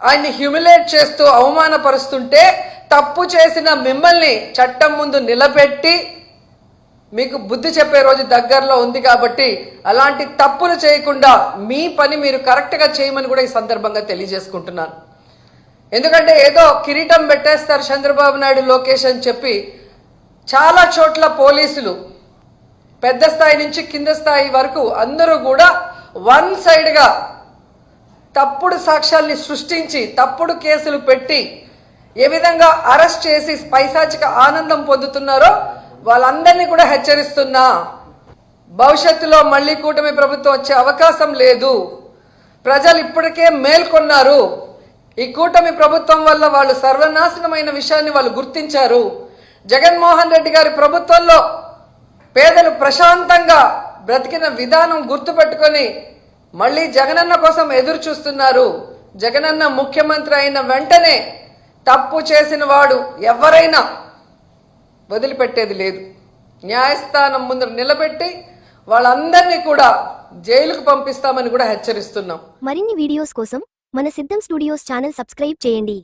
ఆయన్ని హ్యూమిలేట్ చేస్తూ అవమానపరుస్తుంటే తప్పు చేసిన మిమ్మల్ని చట్టం ముందు నిలబెట్టి మీకు బుద్ధి చెప్పే రోజు దగ్గరలో ఉంది కాబట్టి అలాంటి తప్పులు చేయకుండా మీ పని మీరు కరెక్ట్గా చేయమని కూడా ఈ సందర్భంగా తెలియజేసుకుంటున్నాను. ఎందుకంటే ఏదో కిరీటం పెట్టేస్తారు చంద్రబాబు నాయుడు లోకేష్ అని చెప్పి చాలా చోట్ల పోలీసులు పెద్ద స్థాయి నుంచి కింద స్థాయి వరకు అందరూ కూడా వన్ సైడ్గా తప్పుడు సాక్ష్యాల్ని సృష్టించి తప్పుడు కేసులు పెట్టి ఏ విధంగా అరెస్ట్ చేసి పైశాచిక ఆనందం పొందుతున్నారో వాళ్ళందరినీ కూడా హెచ్చరిస్తున్నా. భవిష్యత్తులో మళ్ళీ కూటమి ప్రభుత్వం వచ్చే అవకాశం లేదు. ప్రజలు ఇప్పటికే మేల్కొన్నారు. ఈ కూటమి ప్రభుత్వం వల్ల వాళ్ళు సర్వనాశనమైన విషయాన్ని వాళ్ళు గుర్తించారు. జగన్మోహన్ రెడ్డి గారి ప్రభుత్వంలో పేదలు ప్రశాంతంగా బ్రతికిన విధానం గుర్తుపెట్టుకొని మళ్ళీ జగనన్న కోసం ఎదురు చూస్తున్నారు. జగనన్న ముఖ్యమంత్రి అయిన వెంటనే తప్పు చేసిన వాడు ఎవరైనా వదిలిపెట్టేది లేదు. న్యాయస్థానం ముందు నిలబెట్టి వాళ్ళందరినీ కూడా జైలుకు పంపిస్తామని కూడా హెచ్చరిస్తున్నాం. మరిన్ని వీడియోస్ కోసం మన సిద్ధం స్టూడియోస్ ఛానల్ సబ్స్క్రైబ్ చేయండి.